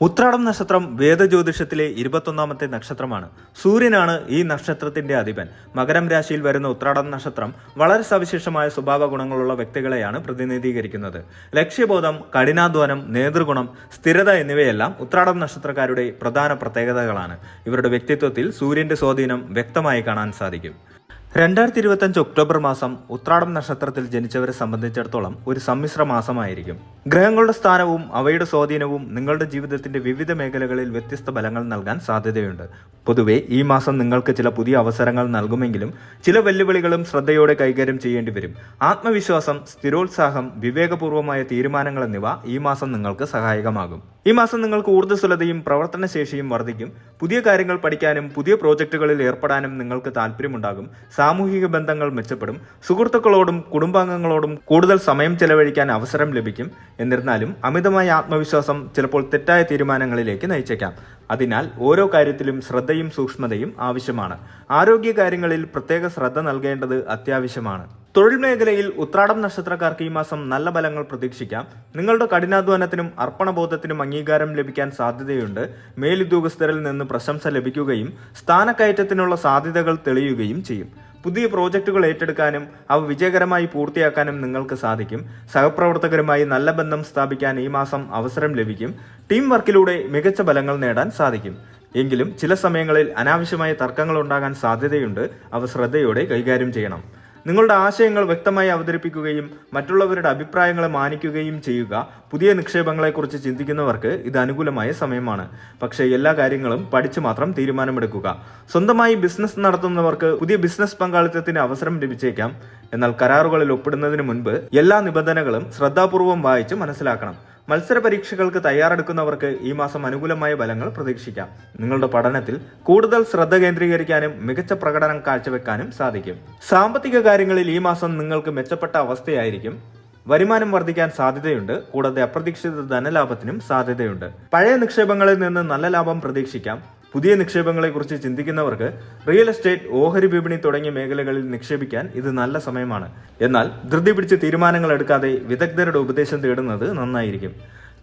ഉത്രാടം നക്ഷത്രം വേദജ്യോതിഷത്തിലെ ഇരുപത്തൊന്നാമത്തെ നക്ഷത്രമാണ്. സൂര്യനാണ് ഈ നക്ഷത്രത്തിന്റെ അധിപൻ. മകരം രാശിയിൽ വരുന്ന ഉത്രാടം നക്ഷത്രം വളരെ സവിശേഷമായ സ്വഭാവ ഗുണങ്ങളുള്ള വ്യക്തികളെയാണ് പ്രതിനിധീകരിക്കുന്നത്. ലക്ഷ്യബോധം കഠിനാധ്വാനം നേതൃഗുണം സ്ഥിരത എന്നിവയെല്ലാം ഉത്രാടം നക്ഷത്രക്കാരുടെ പ്രധാന പ്രത്യേകതകളാണ്. ഇവരുടെ വ്യക്തിത്വത്തിൽ സൂര്യന്റെ സ്വാധീനം വ്യക്തമായി കാണാൻ സാധിക്കും. രണ്ടായിരത്തി ഇരുപത്തഞ്ച് ഒക്ടോബർ മാസം ഉത്രാടം നക്ഷത്രത്തിൽ ജനിച്ചവരെ സംബന്ധിച്ചിടത്തോളം ഒരു സമ്മിശ്ര മാസമായിരിക്കും. ഗ്രഹങ്ങളുടെ സ്ഥാനവും അവയുടെ സ്വാധീനവും നിങ്ങളുടെ ജീവിതത്തിന്റെ വിവിധ മേഖലകളിൽ വ്യത്യസ്ത ഫലങ്ങൾ നൽകാൻ സാധ്യതയുണ്ട്. പൊതുവെ ഈ മാസം നിങ്ങൾക്ക് ചില പുതിയ അവസരങ്ങൾ നൽകുമെങ്കിലും ചില വെല്ലുവിളികളും ശ്രദ്ധയോടെ കൈകാര്യം ചെയ്യേണ്ടി വരും. ആത്മവിശ്വാസം സ്ഥിരോത്സാഹം വിവേകപൂർവമായ തീരുമാനങ്ങൾ എന്നിവ ഈ മാസം നിങ്ങൾക്ക് സഹായകമാകും. ഈ മാസം നിങ്ങൾക്ക് ഊർജസ്വലതയും പ്രവർത്തനശേഷിയും വർദ്ധിക്കും. പുതിയ കാര്യങ്ങൾ പഠിക്കാനും പുതിയ പ്രോജക്റ്റുകളിൽ ഏർപ്പെടാനും നിങ്ങൾക്ക് താല്പര്യമുണ്ടാകും. സാമൂഹിക ബന്ധങ്ങൾ മെച്ചപ്പെടും. സുഹൃത്തുക്കളോടും കുടുംബാംഗങ്ങളോടും കൂടുതൽ സമയം ചെലവഴിക്കാൻ അവസരം ലഭിക്കും. എന്നിരുന്നാലും അമിതമായ ആത്മവിശ്വാസം ചിലപ്പോൾ തെറ്റായ തീരുമാനങ്ങളിലേക്ക് നയിച്ചേക്കാം. അതിനാൽ ഓരോ കാര്യത്തിലും ശ്രദ്ധയും സൂക്ഷ്മതയും ആവശ്യമാണ്. ആരോഗ്യ കാര്യങ്ങളിൽ പ്രത്യേക ശ്രദ്ധ നൽകേണ്ടത് അത്യാവശ്യമാണ്. തൊഴിൽ മേഖലയിൽ ഉത്രാടം നക്ഷത്രക്കാർക്ക് ഈ മാസം നല്ല ഫലങ്ങൾ പ്രതീക്ഷിക്കാം. നിങ്ങളുടെ കഠിനാധ്വാനത്തിനും അർപ്പണബോധത്തിനും അംഗീകാരം ലഭിക്കാൻ സാധ്യതയുണ്ട്. മേലുദ്യോഗസ്ഥരിൽ നിന്ന് പ്രശംസ ലഭിക്കുകയും സ്ഥാനക്കയറ്റത്തിനുള്ള സാധ്യതകൾ തെളിയുകയും ചെയ്യും. പുതിയ പ്രോജക്റ്റുകൾ ഏറ്റെടുക്കാനും അവ വിജയകരമായി പൂർത്തിയാക്കാനും നിങ്ങൾക്ക് സാധിക്കും. സഹപ്രവർത്തകരുമായി നല്ല ബന്ധം സ്ഥാപിക്കാൻ ഈ മാസം അവസരം ലഭിക്കും. ടീം വർക്കിലൂടെ മികച്ച ഫലങ്ങൾ നേടാൻ സാധിക്കും. എങ്കിലും ചില സമയങ്ങളിൽ അനാവശ്യമായ തർക്കങ്ങൾ ഉണ്ടാകാൻ സാധ്യതയുണ്ട്. അവ ശ്രദ്ധയോടെ കൈകാര്യം ചെയ്യണം. നിങ്ങളുടെ ആശയങ്ങൾ വ്യക്തമായി അവതരിപ്പിക്കുകയും മറ്റുള്ളവരുടെ അഭിപ്രായങ്ങളെ മാനിക്കുകയും ചെയ്യുക. പുതിയ നിക്ഷേപങ്ങളെക്കുറിച്ച് ചിന്തിക്കുന്നവർക്ക് ഇത് അനുകൂലമായ സമയമാണ്. പക്ഷേ എല്ലാ കാര്യങ്ങളും പഠിച്ചു മാത്രം തീരുമാനമെടുക്കുക. സ്വന്തമായി ബിസിനസ് നടത്തുന്നവർക്ക് പുതിയ ബിസിനസ് പങ്കാളിത്തത്തിന് അവസരം ലഭിച്ചേക്കാം. എന്നാൽ കരാറുകളിൽ ഒപ്പിടുന്നതിന് മുൻപ് എല്ലാ നിബന്ധനകളും ശ്രദ്ധാപൂർവം വായിച്ച് മനസ്സിലാക്കണം. മത്സര പരീക്ഷകൾക്ക് തയ്യാറെടുക്കുന്നവർക്ക് ഈ മാസം അനുകൂലമായ ഫലങ്ങൾ പ്രതീക്ഷിക്കാം. നിങ്ങളുടെ പഠനത്തിൽ കൂടുതൽ ശ്രദ്ധ കേന്ദ്രീകരിക്കാനും മികച്ച പ്രകടനം കാഴ്ചവെക്കാനും സാധിക്കും. സാമ്പത്തിക കാര്യങ്ങളിൽ ഈ മാസം നിങ്ങൾക്ക് മെച്ചപ്പെട്ട അവസ്ഥയായിരിക്കും. വരുമാനം വർദ്ധിക്കാൻ സാധ്യതയുണ്ട്. കൂടാതെ അപ്രതീക്ഷിത ധനലാഭത്തിനും സാധ്യതയുണ്ട്. പഴയ നിക്ഷേപങ്ങളിൽ നിന്ന് നല്ല ലാഭം പ്രതീക്ഷിക്കാം. പുതിയ നിക്ഷേപങ്ങളെക്കുറിച്ച് ചിന്തിക്കുന്നവർക്ക് റിയൽ എസ്റ്റേറ്റ് ഓഹരി വിപണി തുടങ്ങിയ മേഖലകളിൽ നിക്ഷേപിക്കാൻ ഇത് നല്ല സമയമാണ്. എന്നാൽ ധൃതി പിടിച്ച് തീരുമാനങ്ങൾ എടുക്കാതെ വിദഗ്ധരുടെ ഉപദേശം തേടുന്നത് നന്നായിരിക്കും.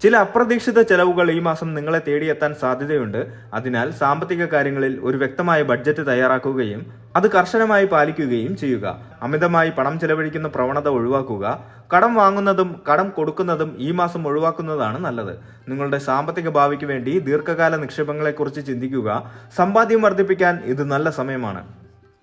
ചില അപ്രതീക്ഷിത ചെലവുകൾ ഈ മാസം നിങ്ങളെ തേടിയെത്താൻ സാധ്യതയുണ്ട്. അതിനാൽ സാമ്പത്തിക കാര്യങ്ങളിൽ ഒരു വ്യക്തമായ ബഡ്ജറ്റ് തയ്യാറാക്കുകയും അത് കർശനമായി പാലിക്കുകയും ചെയ്യുക. അമിതമായി പണം ചെലവഴിക്കുന്ന പ്രവണത ഒഴിവാക്കുക. കടം വാങ്ങുന്നതും കടം കൊടുക്കുന്നതും ഈ മാസം ഒഴിവാക്കുന്നതാണ് നല്ലത്. നിങ്ങളുടെ സാമ്പത്തിക ഭാവിക്ക് വേണ്ടി ദീർഘകാല നിക്ഷേപങ്ങളെക്കുറിച്ച് ചിന്തിക്കുക. സമ്പാദ്യം വർദ്ധിപ്പിക്കാൻ ഇത് നല്ല സമയമാണ്.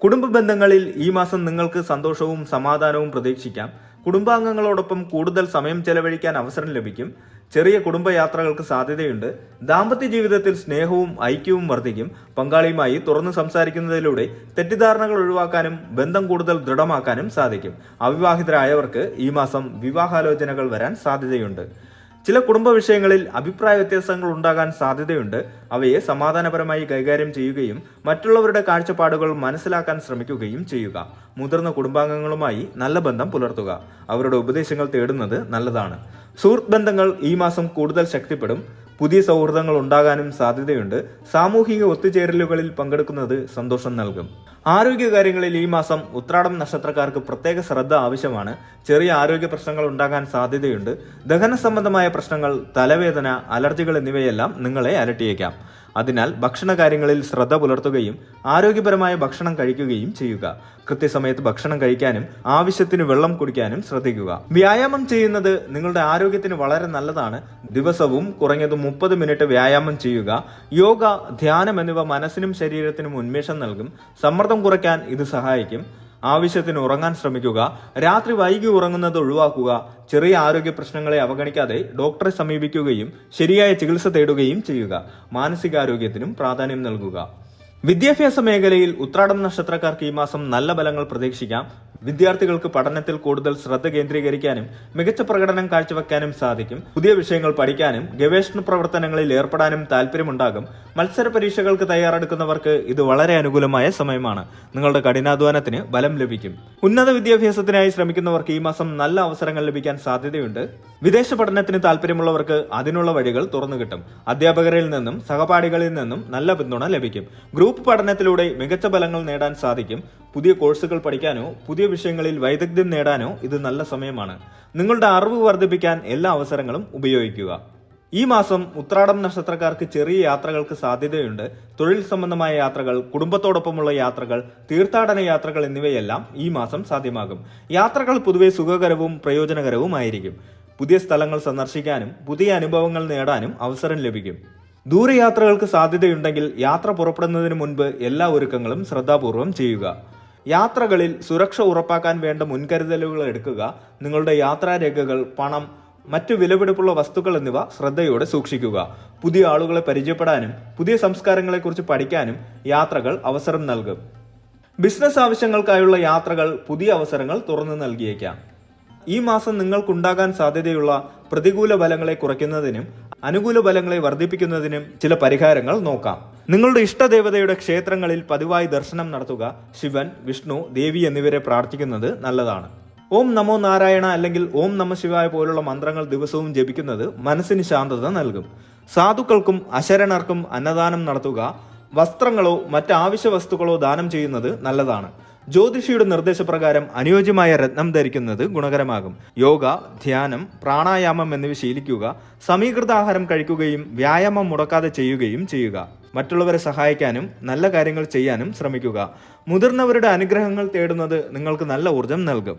കുടുംബ ബന്ധങ്ങളിൽ ഈ മാസം നിങ്ങൾക്ക് സന്തോഷവും സമാധാനവും പ്രതീക്ഷിക്കാം. കുടുംബാംഗങ്ങളോടൊപ്പം കൂടുതൽ സമയം ചെലവഴിക്കാൻ അവസരം ലഭിക്കും. ചെറിയ കുടുംബയാത്രകൾക്ക് സാധ്യതയുണ്ട്. ദാമ്പത്യ ജീവിതത്തിൽ സ്നേഹവും ഐക്യവും വർദ്ധിക്കും. പങ്കാളിയുമായി തുറന്നു സംസാരിക്കുന്നതിലൂടെ തെറ്റിദ്ധാരണകൾ ഒഴിവാക്കാനും ബന്ധം കൂടുതൽ ദൃഢമാക്കാനും സാധിക്കും. അവിവാഹിതരായവർക്ക് ഈ മാസം വിവാഹാലോചനകൾ വരാൻ സാധ്യതയുണ്ട്. ചില കുടുംബ വിഷയങ്ങളിൽ അഭിപ്രായ വ്യത്യാസങ്ങൾ ഉണ്ടാകാൻ സാധ്യതയുണ്ട്. അവയെ സമാധാനപരമായി കൈകാര്യം ചെയ്യുകയും മറ്റുള്ളവരുടെ കാഴ്ചപ്പാടുകൾ മനസ്സിലാക്കാൻ ശ്രമിക്കുകയും ചെയ്യുക. മുതിർന്ന കുടുംബാംഗങ്ങളുമായി നല്ല ബന്ധം പുലർത്തുക. അവരുടെ ഉപദേശങ്ങൾ തേടുന്നത് നല്ലതാണ്. സുഹൃത്ത് ബന്ധങ്ങൾ ഈ മാസം കൂടുതൽ ശക്തിപ്പെടും. പുതിയ സൗഹൃദങ്ങൾ ഉണ്ടാകാനും സാധ്യതയുണ്ട്. സാമൂഹിക ഒത്തുചേരലുകളിൽ പങ്കെടുക്കുന്നത് സന്തോഷം നൽകും. ആരോഗ്യകാര്യങ്ങളിൽ ഈ മാസം ഉത്രാടം നക്ഷത്രക്കാർക്ക് പ്രത്യേക ശ്രദ്ധ ആവശ്യമാണ്. ചെറിയ ആരോഗ്യ പ്രശ്നങ്ങൾ ഉണ്ടാകാൻ സാധ്യതയുണ്ട്. ദഹന സംബന്ധമായ പ്രശ്നങ്ങൾ തലവേദന അലർജികൾ എന്നിവയെല്ലാം നിങ്ങളെ അലട്ടിയേക്കാം. അതിനാൽ ഭക്ഷണ കാര്യങ്ങളിൽ ശ്രദ്ധ പുലർത്തുകയും ആരോഗ്യപരമായ ഭക്ഷണം കഴിക്കുകയും ചെയ്യുക. കൃത്യസമയത്ത് ഭക്ഷണം കഴിക്കാനും ആവശ്യത്തിന് വെള്ളം കുടിക്കാനും ശ്രദ്ധിക്കുക. വ്യായാമം ചെയ്യുന്നത് നിങ്ങളുടെ ആരോഗ്യത്തിന് വളരെ നല്ലതാണ്. ദിവസവും കുറഞ്ഞത് മുപ്പത് മിനിറ്റ് വ്യായാമം ചെയ്യുക. യോഗ ധ്യാനം എന്നിവ മനസ്സിനും ശരീരത്തിനും ഉന്മേഷം നൽകും. സമ്മർദ്ദം കുറയ്ക്കാൻ ഇത് സഹായിക്കും. ആവശ്യത്തിന് ഉറങ്ങാൻ ശ്രമിക്കുക രാത്രി വൈകി ഉറങ്ങുന്നത് ഒഴിവാക്കുക ചെറിയ ആരോഗ്യ പ്രശ്നങ്ങളെ അവഗണിക്കാതെ ഡോക്ടറെ സമീപിക്കുകയും ശരിയായ ചികിത്സ തേടുകയും ചെയ്യുക. മാനസികാരോഗ്യത്തിനും പ്രാധാന്യം നൽകുക. വിദ്യാഭ്യാസ മേഖലയിൽ ഉത്രാടം നക്ഷത്രക്കാർക്ക് ഈ മാസം നല്ല ഫലങ്ങൾ പ്രതീക്ഷിക്കാം. വിദ്യാർത്ഥികൾക്ക് പഠനത്തിൽ കൂടുതൽ ശ്രദ്ധ കേന്ദ്രീകരിക്കാനും മികച്ച പ്രകടനം കാഴ്ചവെക്കാനും സാധിക്കും. പുതിയ വിഷയങ്ങൾ പഠിക്കാനും ഗവേഷണ പ്രവർത്തനങ്ങളിൽ ഏർപ്പെടാനും താല്പര്യമുണ്ടാകും മത്സര പരീക്ഷകൾക്ക് തയ്യാറെടുക്കുന്നവർക്ക് ഇത് വളരെ അനുകൂലമായ സമയമാണ്. നിങ്ങളുടെ കഠിനാധ്വാനത്തിന് ബലം ലഭിക്കും. ഉന്നത വിദ്യാഭ്യാസത്തിനായി ശ്രമിക്കുന്നവർക്ക് ഈ മാസം നല്ല അവസരങ്ങൾ ലഭിക്കാൻ സാധ്യതയുണ്ട്. വിദേശ പഠനത്തിന് താല്പര്യമുള്ളവർക്ക് അതിനുള്ള വഴികൾ തുറന്നു കിട്ടും. അധ്യാപകരിൽ നിന്നും സഹപാഠികളിൽ നിന്നും നല്ല പിന്തുണ ലഭിക്കും. ഗ്രൂപ്പ് പഠനത്തിലൂടെ മികച്ച ഫലങ്ങൾ നേടാൻ സാധിക്കും. പുതിയ കോഴ്സുകൾ പഠിക്കാനോ പുതിയ വിഷയങ്ങളിൽ വൈദഗ്ധ്യം നേടാനോ ഇത് നല്ല സമയമാണ്. നിങ്ങളുടെ അറിവ് വർദ്ധിപ്പിക്കാൻ എല്ലാ അവസരങ്ങളും ഉപയോഗിക്കുക. ഈ മാസം ഉത്രാടം നക്ഷത്രക്കാർക്ക് ചെറിയ യാത്രകൾക്ക് സാധ്യതയുണ്ട്. തൊഴിൽ സംബന്ധമായ യാത്രകൾ കുടുംബത്തോടൊപ്പമുള്ള യാത്രകൾ തീർത്ഥാടന യാത്രകൾ എന്നിവയെല്ലാം ഈ മാസം സാധ്യമാകും. യാത്രകൾ പൊതുവെ സുഖകരവും പ്രയോജനകരവുമായിരിക്കും. പുതിയ സ്ഥലങ്ങൾ സന്ദർശിക്കാനും പുതിയ അനുഭവങ്ങൾ നേടാനും അവസരം ലഭിക്കും. ദൂരയാത്രകൾക്ക് സാധ്യതയുണ്ടെങ്കിൽ യാത്ര പുറപ്പെടുന്നതിന് മുൻപ് എല്ലാ ഒരുക്കങ്ങളും ശ്രദ്ധാപൂർവം ചെയ്യുക. യാത്രകളിൽ സുരക്ഷ ഉറപ്പാക്കാൻ വേണ്ട മുൻകരുതലുകൾ എടുക്കുക. നിങ്ങളുടെ യാത്രാരേഖകൾ പണം മറ്റു വിലപിടിപ്പുള്ള വസ്തുക്കൾ എന്നിവ ശ്രദ്ധയോടെ സൂക്ഷിക്കുക. പുതിയ ആളുകളെ പരിചയപ്പെടാനും പുതിയ സംസ്കാരങ്ങളെക്കുറിച്ച് പഠിക്കാനും യാത്രകൾ അവസരം നൽകും. ബിസിനസ് ആവശ്യങ്ങൾക്കായുള്ള യാത്രകൾ പുതിയ അവസരങ്ങൾ തുറന്നു നൽകിയേക്കാം. ഈ മാസം നിങ്ങൾക്കുണ്ടാകാൻ സാധ്യതയുള്ള പ്രതികൂല ഫലങ്ങളെ കുറയ്ക്കുന്നതിനും അനുകൂല ഫലങ്ങളെ വർദ്ധിപ്പിക്കുന്നതിനും ചില പരിഹാരങ്ങൾ നോക്കാം. നിങ്ങളുടെ ഇഷ്ടദേവതയുടെ ക്ഷേത്രങ്ങളിൽ പതിവായി ദർശനം നടത്തുക ശിവൻ വിഷ്ണു ദേവി എന്നിവരെ പ്രാർത്ഥിക്കുന്നത് നല്ലതാണ്. ഓം നമോ നാരായണ അല്ലെങ്കിൽ ഓം നമ ശിവായ പോലുള്ള മന്ത്രങ്ങൾ ദിവസവും ജപിക്കുന്നത് മനസ്സിന് ശാന്തത നൽകും. സാധുക്കൾക്കും അശരണർക്കും അന്നദാനം നടത്തുക വസ്ത്രങ്ങളോ മറ്റ് ആവശ്യ വസ്തുക്കളോ ദാനം ചെയ്യുന്നത് നല്ലതാണ്. ജ്യോതിഷിയുടെ നിർദ്ദേശപ്രകാരം അനുയോജ്യമായ രത്നം ധരിക്കുന്നത് ഗുണകരമാകും. യോഗ ധ്യാനം പ്രാണായാമം എന്നിവ ശീലിക്കുക സമീകൃത ആഹാരം കഴിക്കുകയും വ്യായാമം മുടക്കാതെ ചെയ്യുകയും ചെയ്യുക. മറ്റുള്ളവരെ സഹായിക്കാനും നല്ല കാര്യങ്ങൾ ചെയ്യാനും ശ്രമിക്കുക. മുതിർന്നവരുടെ അനുഗ്രഹങ്ങൾ തേടുന്നത് നിങ്ങൾക്ക് നല്ല ഊർജം നൽകും.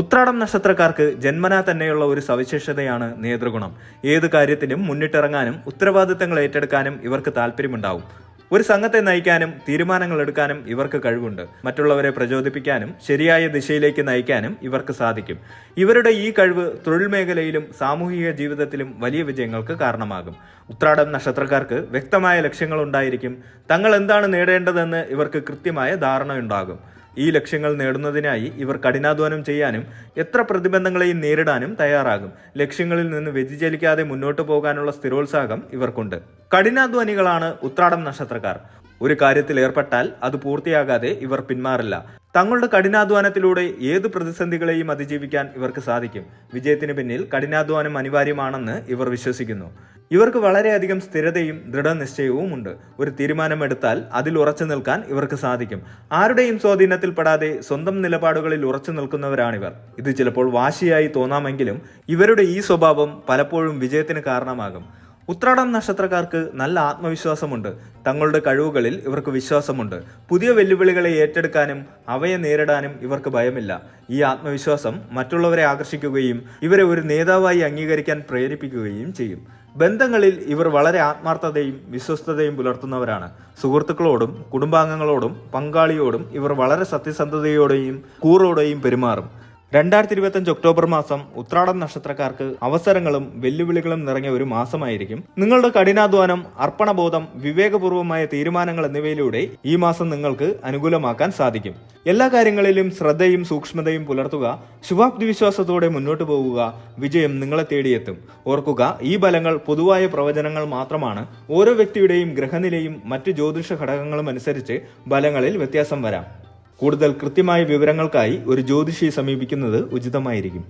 ഉത്രാടം നക്ഷത്രക്കാർക്ക് ജന്മനാ തന്നെയുള്ള ഒരു സവിശേഷതയാണ് നേതൃഗുണം. ഏത് കാര്യത്തിലും മുന്നിട്ടിറങ്ങാനും ഉത്തരവാദിത്തങ്ങൾ ഏറ്റെടുക്കാനും ഇവർക്ക് താല്പര്യമുണ്ടാവും ഒരു സംഘത്തെ നയിക്കാനും തീരുമാനങ്ങൾ എടുക്കാനും ഇവർക്ക് കഴിവുണ്ട്. മറ്റുള്ളവരെ പ്രചോദിപ്പിക്കാനും ശരിയായ ദിശയിലേക്ക് നയിക്കാനും ഇവർക്ക് സാധിക്കും. ഇവരുടെ ഈ കഴിവ് തൊഴിൽ മേഖലയിലും സാമൂഹിക ജീവിതത്തിലും വലിയ വിജയങ്ങൾക്ക് കാരണമാകും. ഉത്രാടം നക്ഷത്രക്കാർക്ക് വ്യക്തമായ ലക്ഷ്യങ്ങൾ ഉണ്ടായിരിക്കും. തങ്ങൾ എന്താണ് നേടേണ്ടതെന്ന് ഇവർക്ക് കൃത്യമായ ധാരണയുണ്ടാകും. ഈ ലക്ഷ്യങ്ങൾ നേടുന്നതിനായി ഇവർ കഠിനാധ്വാനം ചെയ്യാനും എത്ര പ്രതിബന്ധങ്ങളെയും നേരിടാനും തയ്യാറാകും. ലക്ഷ്യങ്ങളിൽ നിന്ന് വ്യതിചലിക്കാതെ മുന്നോട്ട് പോകാനുള്ള സ്ഥിരോത്സാഹം ഇവർക്കുണ്ട്. കഠിനാധ്വാനികളാണ് ഉത്രാടം നക്ഷത്രക്കാർ. ഒരു കാര്യത്തിൽ ഏർപ്പെട്ടാൽ അത് പൂർത്തിയാകാതെ ഇവർ പിന്മാറില്ല. തങ്ങളുടെ കഠിനാധ്വാനത്തിലൂടെ ഏത് പ്രതിസന്ധികളെയും അതിജീവിക്കാൻ ഇവർക്ക് സാധിക്കും. വിജയത്തിന് പിന്നിൽ കഠിനാധ്വാനം അനിവാര്യമാണെന്ന് ഇവർ വിശ്വസിക്കുന്നു. ഇവർക്ക് വളരെയധികം സ്ഥിരതയും ദൃഢനിശ്ചയവും ഉണ്ട് ഒരു തീരുമാനമെടുത്താൽ അതിൽ ഉറച്ചു നിൽക്കാൻ ഇവർക്ക് സാധിക്കും. ആരുടെയും സ്വാധീനത്തിൽപ്പെടാതെ സ്വന്തം നിലപാടുകളിൽ ഉറച്ചു നിൽക്കുന്നവരാണിവർ. ഇത് ചിലപ്പോൾ വാശിയായി തോന്നാമെങ്കിലും ഇവരുടെ ഈ സ്വഭാവം പലപ്പോഴും വിജയത്തിന് കാരണമാകും. ഉത്രാടം നക്ഷത്രക്കാർക്ക് നല്ല ആത്മവിശ്വാസമുണ്ട്. തങ്ങളുടെ കഴിവുകളിൽ ഇവർക്ക് വിശ്വാസമുണ്ട്. പുതിയ വെല്ലുവിളികളെ ഏറ്റെടുക്കാനും അവയെ നേരിടാനും ഇവർക്ക് ഭയമില്ല. ഈ ആത്മവിശ്വാസം മറ്റുള്ളവരെ ആകർഷിക്കുകയും ഇവരെ ഒരു നേതാവായി അംഗീകരിക്കാൻ പ്രേരിപ്പിക്കുകയും ചെയ്യും. ബന്ധങ്ങളിൽ ഇവർ വളരെ ആത്മാർത്ഥതയും വിശ്വസ്തതയും പുലർത്തുന്നവരാണ്. സുഹൃത്തുക്കളോടും കുടുംബാംഗങ്ങളോടും പങ്കാളിയോടും ഇവർ വളരെ സത്യസന്ധതയോടെയും കൂറോടെയും പെരുമാറും. രണ്ടായിരത്തി ഇരുപത്തഞ്ച് ഒക്ടോബർ മാസം ഉത്രാടം നക്ഷത്രക്കാർക്ക് അവസരങ്ങളും വെല്ലുവിളികളും നിറഞ്ഞ ഒരു മാസമായിരിക്കും. നിങ്ങളുടെ കഠിനാധ്വാനം അർപ്പണബോധം വിവേകപൂർവമായ തീരുമാനങ്ങൾ എന്നിവയിലൂടെ ഈ മാസം നിങ്ങൾക്ക് അനുകൂലമാക്കാൻ സാധിക്കും. എല്ലാ കാര്യങ്ങളിലും ശ്രദ്ധയും സൂക്ഷ്മതയും പുലർത്തുക ശുഭാപ്തി വിശ്വാസത്തോടെ മുന്നോട്ട് പോവുക വിജയം നിങ്ങളെ തേടിയെത്തും. ഓർക്കുക ഈ ബലങ്ങൾ പൊതുവായ പ്രവചനങ്ങൾ മാത്രമാണ്. ഓരോ വ്യക്തിയുടെയും ഗ്രഹനിലയും മറ്റ് ജ്യോതിഷ ഘടകങ്ങളും അനുസരിച്ച് ബലങ്ങളിൽ വ്യത്യാസം വരാം. കൂടുതൽ കൃത്യമായ വിവരങ്ങൾക്കായി ഒരു ജ്യോതിഷിയെ സമീപിക്കുന്നത് ഉചിതമായിരിക്കും